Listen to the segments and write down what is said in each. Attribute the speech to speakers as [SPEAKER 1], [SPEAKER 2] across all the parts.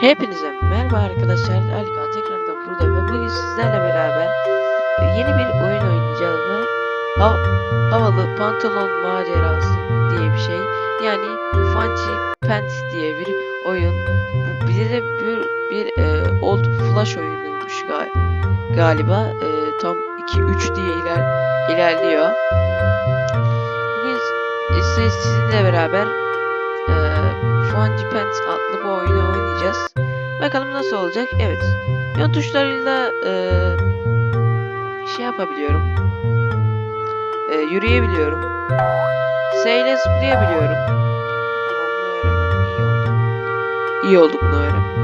[SPEAKER 1] Hepinize merhaba arkadaşlar. Alikan tekrardan burada ve bugün sizlerle beraber yeni bir oyun oynayacağız ve hav- havalı pantolon macerası diye bir şey. Yani Funky Pants diye bir oyun. Bu bize de bir, bir e, old flash oyunuymuş ga- galiba. E, tam 2-3 diye iler, ilerliyor. Bugün sizinle beraber Funky Pants adlı bu oyunu oynayacağız. Bakalım nasıl olacak. Evet. Yan tuşlarıyla e, şey yapabiliyorum. E, yürüyebiliyorum. S ile zıplayabiliyorum. Tamam bunu öğrenmem iyi oldu. İyi oldu bunu öğren.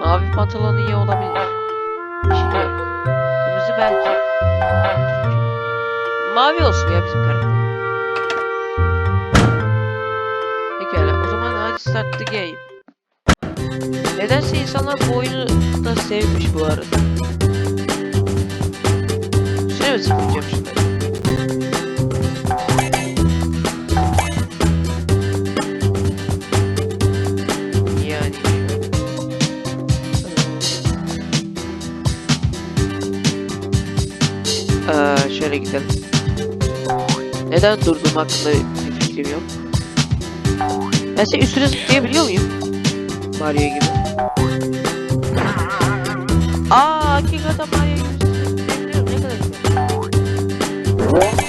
[SPEAKER 1] Mavi pantolon iyi olabilir. Yok. Kırmızı belki. Mavi olsun ya bizim karakter. Pekala, o zaman hadi start the game. Nedense insanlar bu oyunu da sevmiş bu arada. Üstüne mi zıplayacağım şimdi? Neden durduğum hakkında bir fikrim yok. Ben size üstüne zıplayabiliyor muyum? Mario gibi. Aa, hakikaten Mario gibi. Ne kadar.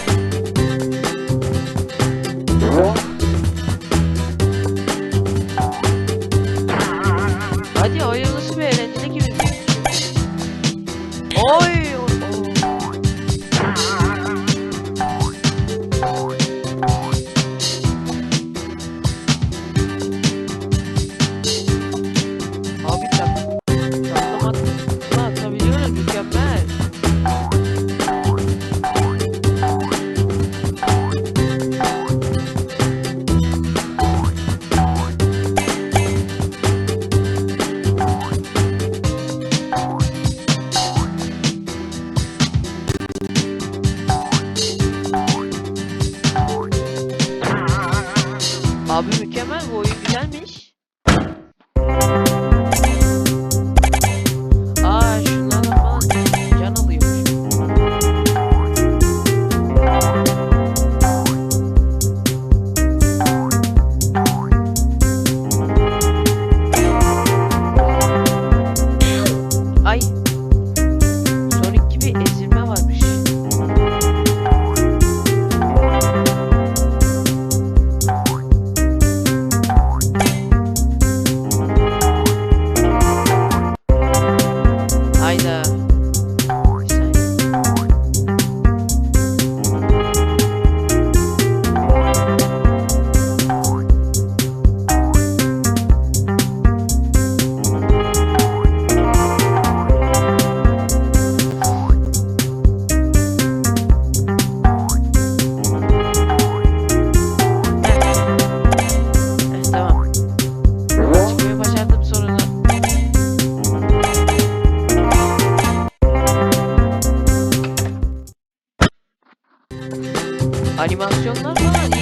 [SPEAKER 1] Abi mükemmel bu oyun güzelmiş.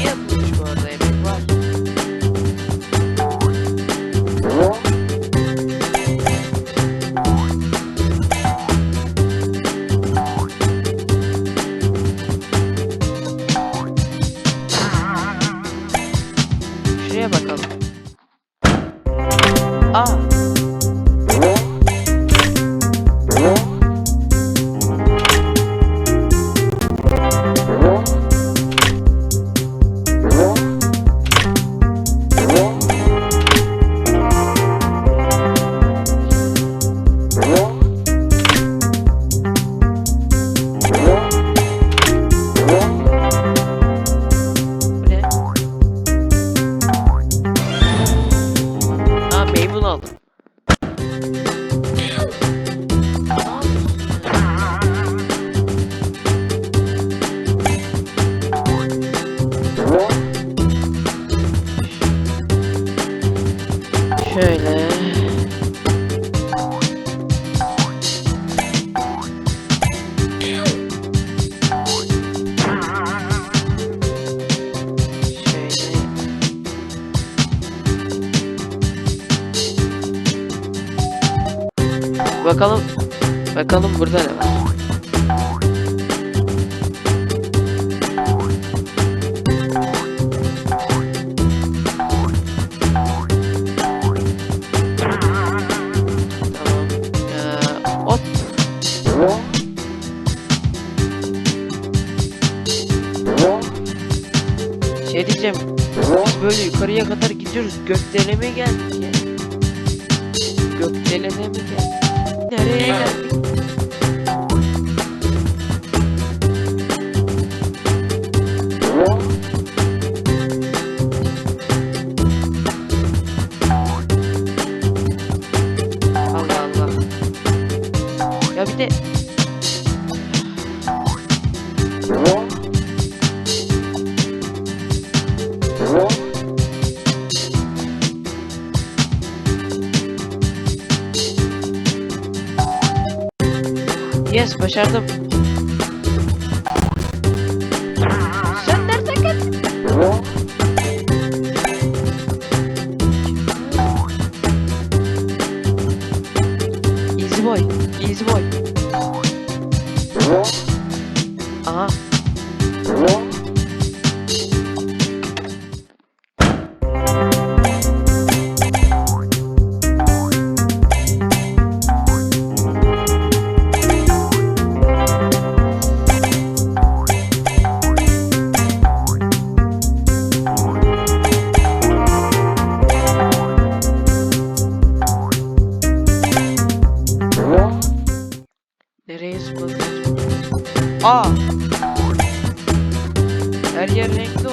[SPEAKER 1] Yapılmış bu arada emek var. Şuraya bakalım. Aa. Bakalım. Bakalım burada ne var? Ee, şey diyeceğim, biz böyle yukarıya kadar gidiyoruz. Gökdeleme geldi. Yes başardım. Nereye zıpladın? Aa! Her yer renkli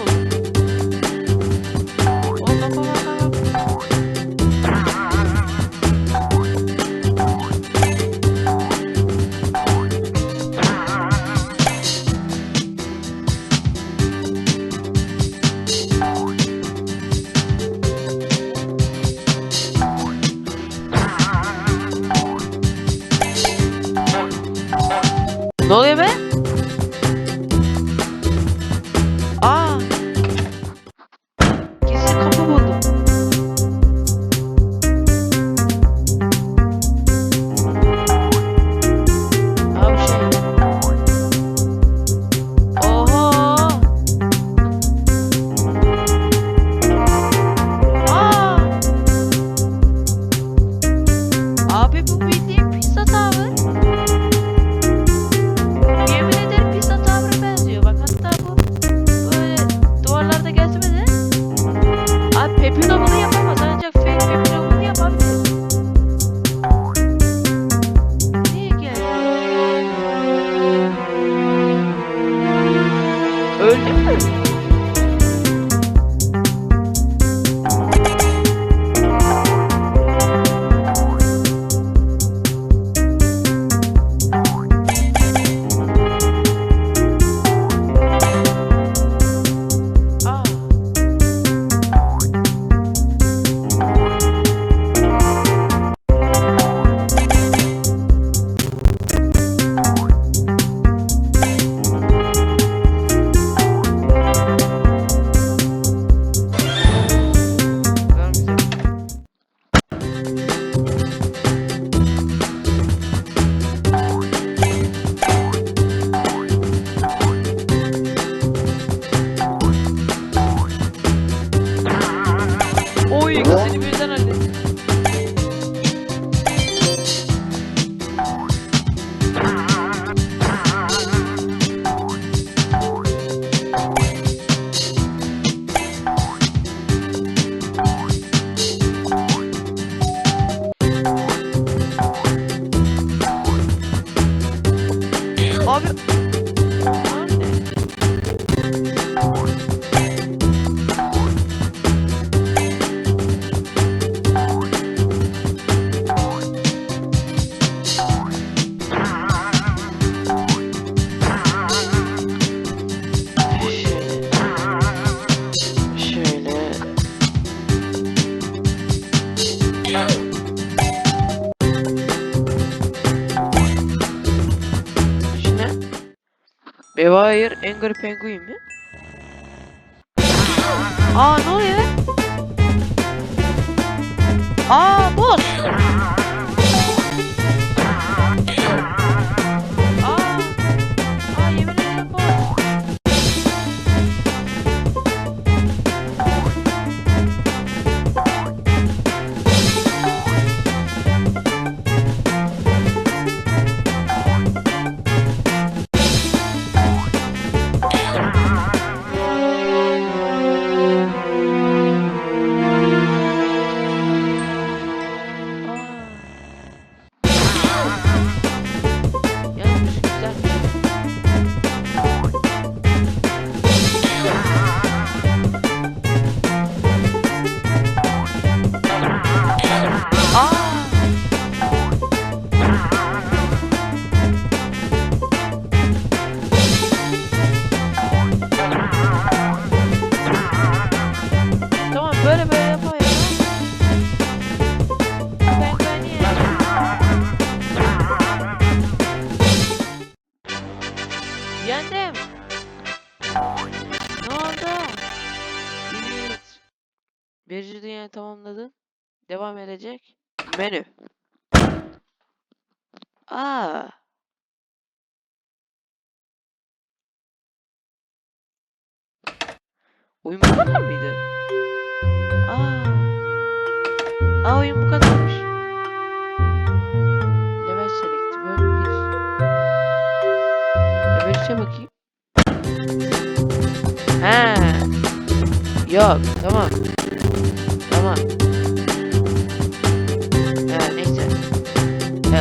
[SPEAKER 1] Evair Angry Penguin mi? Aa ne oluyor? Aa boss. Devam edecek. Menü. Aa. Oyun bu kadar mıydı? Aa. Aa oyun bu kadarmış. Level select bölüm 1. Level 3'e bakayım. He. Yok tamam.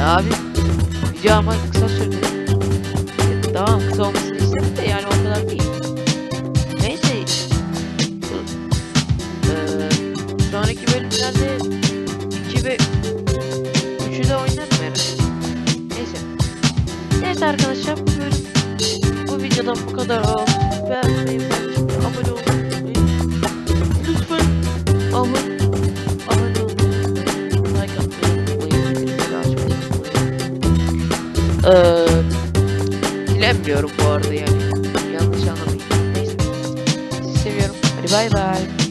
[SPEAKER 1] Abi video ama kısa sürdü. Tamam kısa olmasını istedim de yani o kadar değil. Neyse. Eee, sonraki bölümlerde 2 ve 3'ü de oynarım herhalde. Neyse. Neyse arkadaşlar bu bölüm bu videodan bu kadar olsun. Beğenmeyi, abone olmayı. Lütfen abone Eee Bilemiyorum bu arada yani. Yanlış anlamayın. Neyse. Sizi seviyorum. Hadi bay bay.